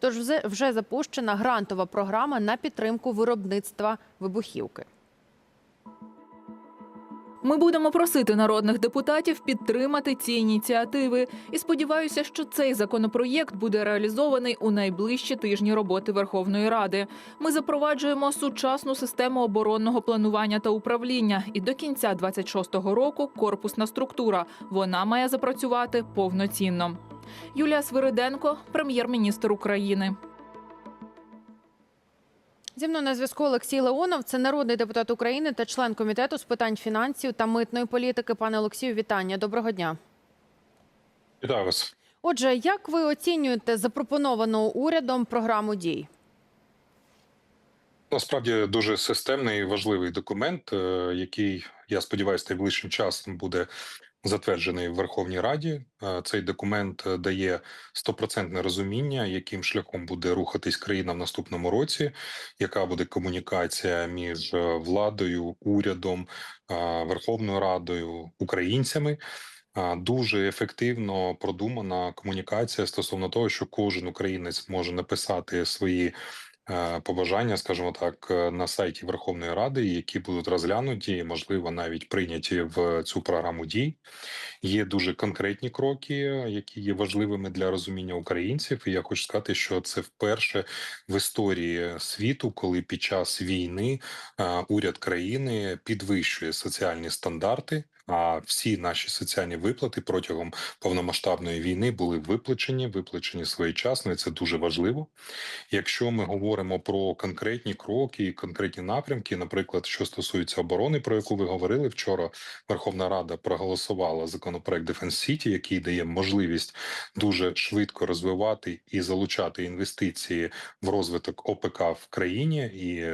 Тож вже- запущена грантова програма на підтримку виробництва вибухівки. Ми будемо просити народних депутатів підтримати ці ініціативи. І сподіваюся, що цей законопроєкт буде реалізований у найближчі тижні роботи Верховної Ради. Ми запроваджуємо сучасну систему оборонного планування та управління. І до кінця 26-го року корпусна структура. Вона має запрацювати повноцінно. Юлія Свириденко, прем'єр-міністр України. Зі мною на зв'язку Олексій Леонов, це народний депутат України та член комітету з питань фінансів та митної політики. Пане Олексію, вітання. Доброго дня. Вітаю вас. Отже, як ви оцінюєте запропоновану урядом програму дій? Насправді дуже системний і важливий документ, е, який я сподіваюся, найближчим часом буде затверджений в Верховній Раді. Е, Цей документ е, дає стопроцентне розуміння, яким шляхом буде рухатись країна в наступному році, яка буде комунікація між е, владою, урядом, Верховною Радою, українцями. Дуже ефективно продумана комунікація стосовно того, що кожен українець може написати свої побажання, скажімо так, е, на сайті Верховної Ради, які будуть розглянуті, можливо, навіть прийняті в цю програму дій. Є дуже конкретні кроки, які є важливими для розуміння українців. І я хочу сказати, що це вперше в історії світу, коли під час війни е, уряд країни підвищує соціальні стандарти. А всі наші соціальні виплати протягом повномасштабної війни були виплачені, виплачені своєчасно. і Це дуже важливо. Якщо ми говоримо про конкретні кроки і конкретні напрямки, наприклад, що стосується оборони, про яку ви говорили вчора, Верховна Рада проголосувала законопроект Defense City, який дає можливість дуже швидко розвивати і залучати інвестиції в розвиток ОПК в країні і.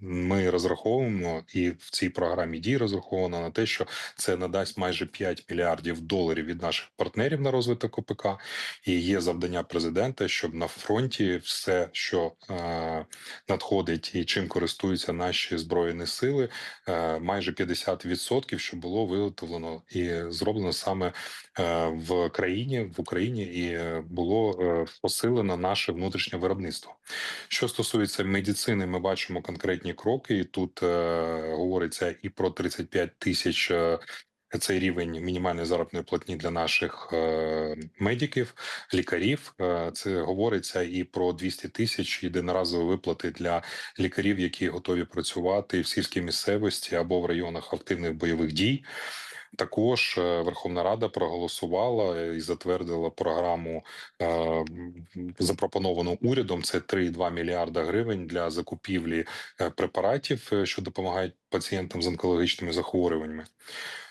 Ми розраховуємо і в цій програмі дій розраховано на те, що це надасть майже 5 мільярдів доларів від наших партнерів на розвиток ОПК. І є завдання президента, щоб на фронті все, що е, надходить і чим користуються наші збройні сили, е, майже 50% щоб було виготовлено і зроблено саме е, в країні в Україні, і було е, посилено наше внутрішнє виробництво. Що стосується медицини, ми бачимо конкретні кроки. І тут е, говориться і про 35 тисяч. Е, цей рівень мінімальної заробітної платні для наших е, медиків, лікарів. Е, це говориться і про 200 тисяч єдиноразові виплати для лікарів, які готові працювати в сільській місцевості або в районах активних бойових дій. Також е, Верховна Рада проголосувала і затвердила програму, е, запропоновану урядом. Це 3,2 мільярда гривень для закупівлі е, препаратів, що допомагають пацієнтам з онкологічними захворюваннями.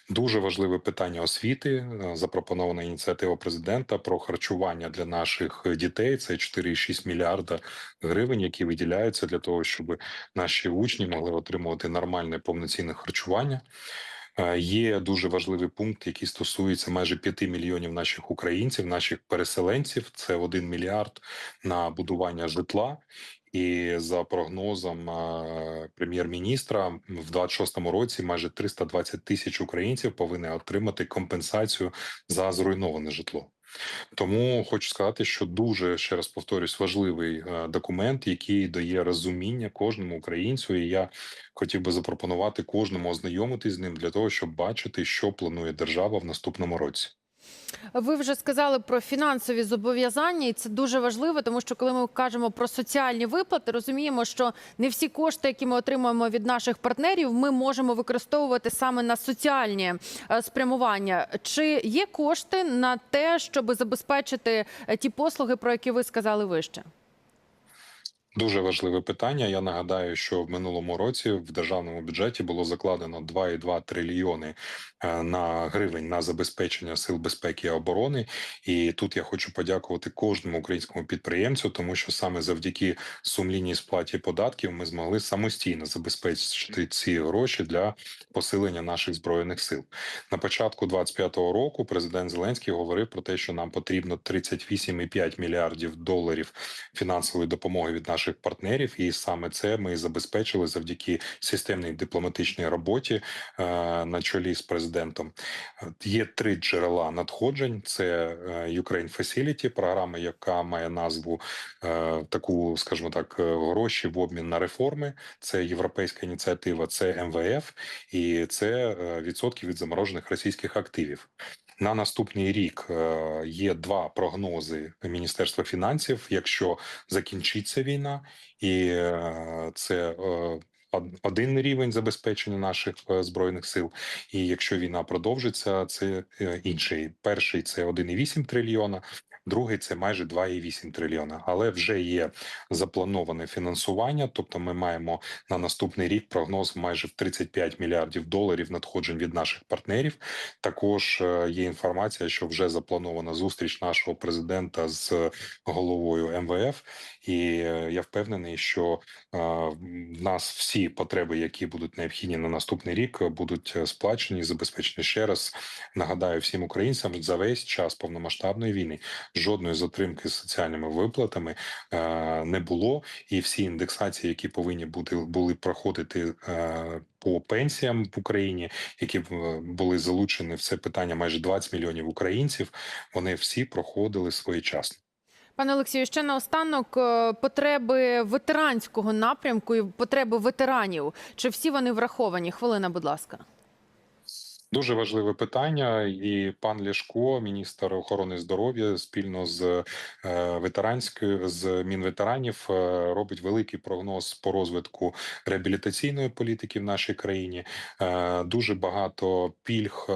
Дуже важливе питання освіти. Запропонована ініціатива президента про харчування для наших дітей. Це 4,6 мільярда гривень, які виділяються для того, щоб наші учні могли отримувати нормальне повноцінне харчування. Е, Є дуже важливий пункт, який стосується майже 5 мільйонів наших українців, наших переселенців. Це 1 мільярд на будування житла. І за прогнозом е, прем'єр-міністра, в 26-му році майже 320 тисяч українців повинні отримати компенсацію за зруйноване житло. Тому хочу сказати, що дуже ще раз повторюсь, важливий е, документ, який дає розуміння кожному українцю. І я хотів би запропонувати кожному ознайомитись з ним для того, щоб бачити, що планує держава в наступному році. Ви вже сказали про фінансові зобов'язання, і це дуже важливо, тому що коли ми кажемо про соціальні виплати, розуміємо, що не всі кошти, які ми отримуємо від наших партнерів, ми можемо використовувати саме на соціальні е, спрямування. Чи є кошти на те, щоб забезпечити е, ті послуги, про які ви сказали вище? Дуже важливе питання. Я нагадаю, що в минулому році в державному бюджеті було закладено 2,2 трильйони е, на гривень на забезпечення сил безпеки і оборони. І тут я хочу подякувати кожному українському підприємцю, тому що саме завдяки сумлінній сплаті податків ми змогли самостійно забезпечити ці гроші для посилення наших збройних сил. На початку 25-го року президент Зеленський говорив про те, що нам потрібно 38,5 мільярдів доларів фінансової допомоги від наших наших партнерів, і саме це ми забезпечили завдяки системній дипломатичній роботі е, на чолі з президентом. Є три джерела надходжень: це е, Ukraine Facility, програма, яка має назву е, таку, скажімо так, гроші в обмін на реформи. Це європейська ініціатива, це МВФ і це відсотки від заморожених російських активів. На наступний рік е, є два прогнози Міністерства фінансів. Якщо закінчиться війна, і е, це е, один рівень забезпечення наших збройних сил. І якщо війна продовжиться, це інший. Перший це 1,8 трильйона. Другий це майже 2,8 трильйона, але вже є заплановане фінансування. Тобто, ми маємо на наступний рік прогноз майже в 35 мільярдів доларів надходжень від наших партнерів. Також е, є інформація, що вже запланована зустріч нашого президента з головою МВФ, і е, я впевнений, що е, в нас всі потреби, які будуть необхідні на наступний рік, будуть сплачені, забезпечені ще раз. Нагадаю всім українцям за весь час повномасштабної війни жодної затримки з соціальними виплатами е, не було, і всі індексації, які повинні бути були проходити е, по пенсіям в Україні, які е, були залучені в це питання майже 20 мільйонів українців. Вони всі проходили своєчасно. Пане Олексію, ще наостанок потреби ветеранського напрямку і потреби ветеранів. Чи всі вони враховані? Хвилина, будь ласка. Дуже важливе питання, і пан Ляшко, міністр охорони здоров'я, спільно з е, ветеранською з мінветеранів, е, робить великий прогноз по розвитку реабілітаційної політики в нашій країні. Е, дуже багато пільг.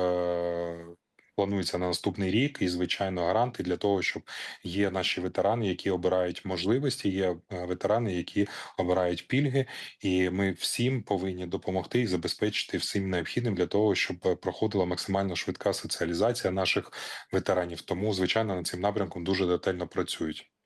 Планується на наступний рік, і звичайно гаранти для того, щоб є наші ветерани, які обирають можливості. Є е, ветерани, які обирають пільги, і ми всім повинні допомогти і забезпечити всім необхідним для того, щоб е, проходила максимально швидка соціалізація наших ветеранів. Тому, звичайно, над цим напрямком дуже детально працюють.